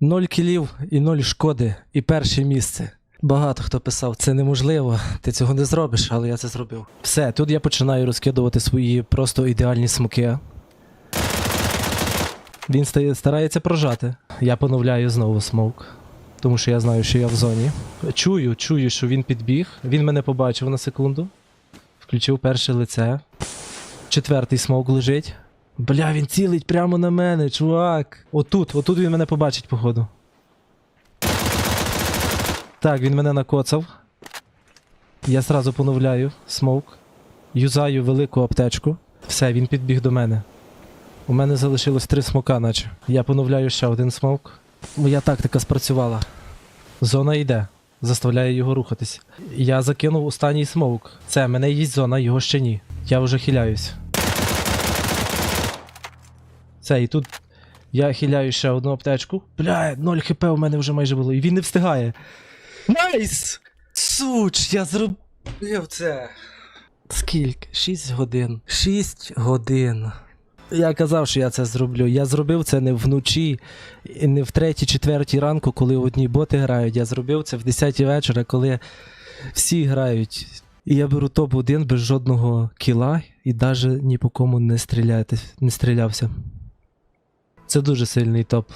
Ноль кілів і ноль шкоди, і перше місце. Багато хто писав, це неможливо, ти цього не зробиш, але я це зробив. Все, тут я починаю розкидувати свої просто ідеальні смоки. Він стає, старається прожати. Я поновляю знову смок, тому що я знаю, що я в зоні. Чую, чую, що він підбіг. Він мене побачив на секунду. Включив перше лице. Четвертий смок лежить. Бля, він цілить прямо на мене, чувак. Отут, отут він мене побачить, походу. Так, він мене накоцав. Я зразу поновляю смоук. Юзаю велику аптечку. Все, він підбіг до мене. У мене залишилось три смока, наче. Я поновляю ще один смок. Моя тактика спрацювала. Зона йде. Заставляє його рухатись. Я закинув останній смоук. Це, мене їсть зона, його ще ні. Я вже хиляюсь. Це, і тут я хиляю ще одну аптечку. Бля, 0 хп у мене вже майже було. І він не встигає. Найс! Суч, я зробив це. Скільки? 6 годин. 6 годин. Я казав, що я це зроблю. Я зробив це не вночі, не в третій, четвертій ранку, коли одні боти грають. Я зробив це в 10 вечора, коли всі грають. І я беру топ-1 без жодного кіла і навіть ні по кому не, стріляти, не стрілявся. Це дуже сильний топ.